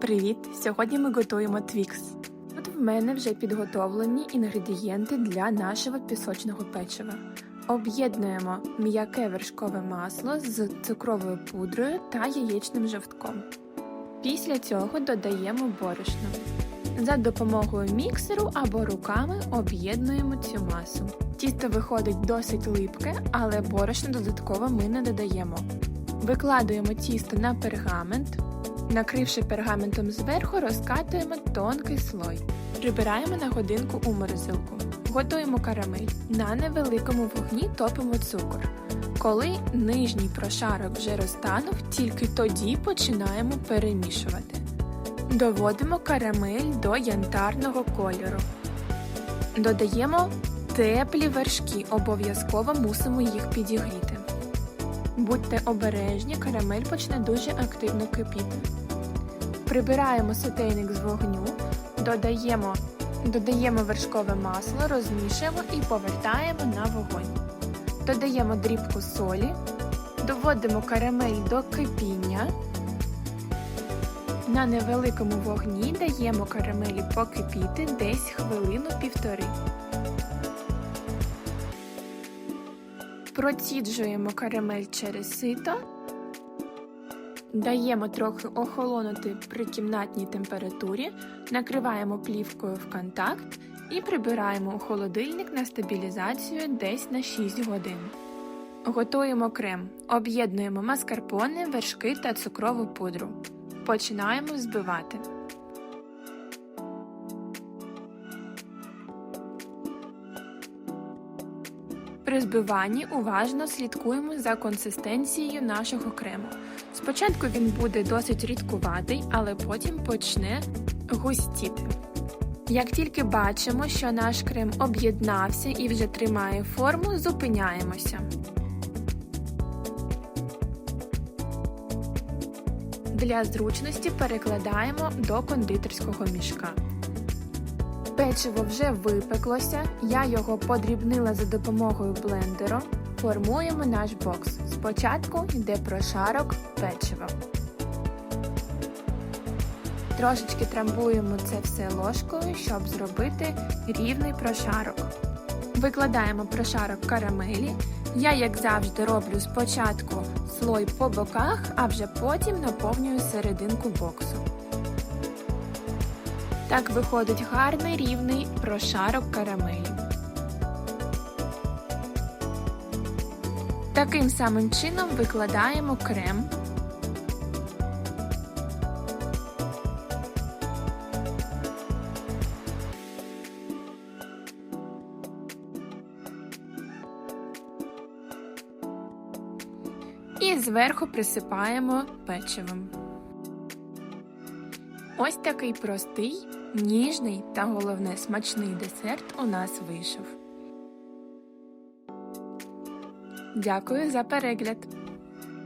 Привіт! Сьогодні ми готуємо твікс. Тут в мене вже підготовлені інгредієнти для нашого пісочного печива. Об'єднуємо м'яке вершкове масло з цукровою пудрою та яєчним жовтком. Після цього додаємо борошно. За допомогою міксеру або руками об'єднуємо цю масу. Тісто виходить досить липке, але борошно додатково ми не додаємо. Викладуємо тісто на пергамент. Накривши пергаментом зверху, розкатуємо тонкий слой. Прибираємо на годинку у морозилку. Готуємо карамель. На невеликому вогні топимо цукор. Коли нижній прошарок вже розтанув, тільки тоді починаємо перемішувати. Доводимо карамель до янтарного кольору. Додаємо теплі вершки, обов'язково мусимо їх підігріти. Будьте обережні, карамель почне дуже активно кипіти. Прибираємо сотейник з вогню, додаємо, додаємо вершкове масло, розмішуємо і повертаємо на вогонь. Додаємо дрібку солі, доводимо карамель до кипіння. На невеликому вогні даємо карамелі покипіти десь хвилину-півтори. Проціджуємо карамель через сито. Даємо трохи охолонути при кімнатній температурі, накриваємо плівкою в контакт і прибираємо у холодильник на стабілізацію десь на 6 годин. Готуємо крем. Об'єднуємо маскарпоне, вершки та цукрову пудру. Починаємо взбивати. При збиванні уважно слідкуємо за консистенцією нашого крему. Спочатку він буде досить рідкуватий, але потім почне густіти. Як тільки бачимо, що наш крем об'єднався і вже тримає форму, зупиняємося. Для зручності перекладаємо до кондитерського мішка. Печиво вже випеклося, я його подрібнила за допомогою блендеру. Формуємо наш бокс. Спочатку йде прошарок печива. Трошечки трамбуємо це все ложкою, щоб зробити рівний прошарок. Викладаємо прошарок карамелі. Я, як завжди, роблю спочатку слой по боках, а вже потім наповнюю серединку боксу. Так виходить гарний рівний прошарок карамелі. Таким самим чином викладаємо крем. І зверху присипаємо печивом. Ось такий простий, ніжний та головне смачний десерт у нас вийшов. Дякую за перегляд!